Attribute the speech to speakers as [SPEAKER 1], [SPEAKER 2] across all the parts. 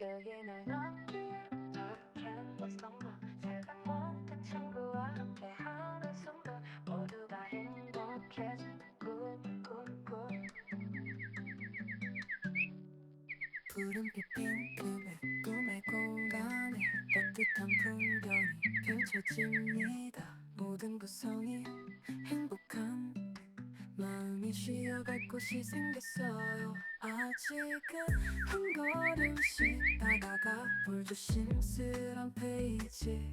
[SPEAKER 1] 여기는 넌 캔버스 넘버 제가 못한 친구와 함께 하는 순간 모두가 행복해진 꿈꿈꿈.
[SPEAKER 2] 푸른빛 핑크의 꿈의 공간에 따뜻한 풍경이 펼쳐집니다. 모든 구성이 행복한 쉬어갈 곳이 생겼어요. 아직은 한 걸음씩 다가가 볼 조심스런 페이지.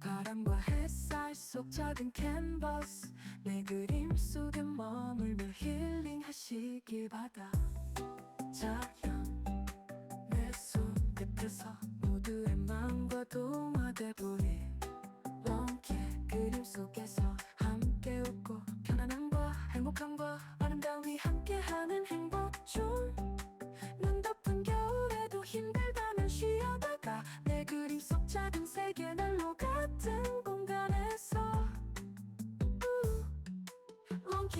[SPEAKER 2] 바람과 햇살 속 작은 캔버스. 내 그림 속에 머물며 힐링하시길 바다. 자연 내 손끝에서 모두의 마음과 동화돼 보니 롱키의 그림 속에서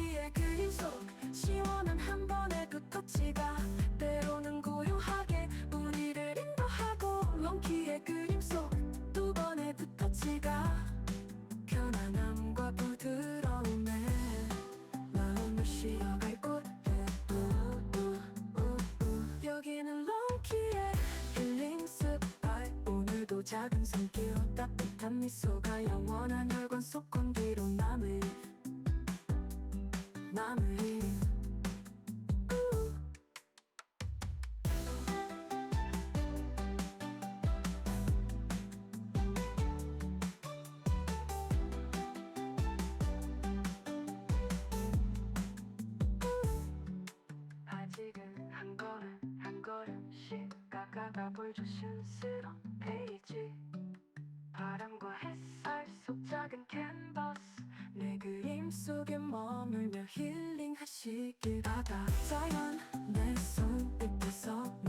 [SPEAKER 2] 롱키의 그림 속 시원한 한 번의 그 터치가 때로는 고요하게 우리를 인도하고 롱키의 그림 속 두 번의 그 터치가 편안함과 부드러움에 마음을 쉬어갈 우우우우. 여기는 롱키의 힐링 스팟 오늘도 작은 손길 따뜻한 미소가 영원한 혈관 속 공기로 남을
[SPEAKER 1] 걸음씩 다가가 볼 조심스런 페이지. 바람과 햇살 속 작은 캔버스.
[SPEAKER 2] 내 그림 속에 머물며 힐링하시길 바다. 자연 내 손끝에서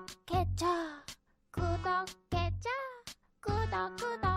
[SPEAKER 2] どけちゃくどけちゃくどくど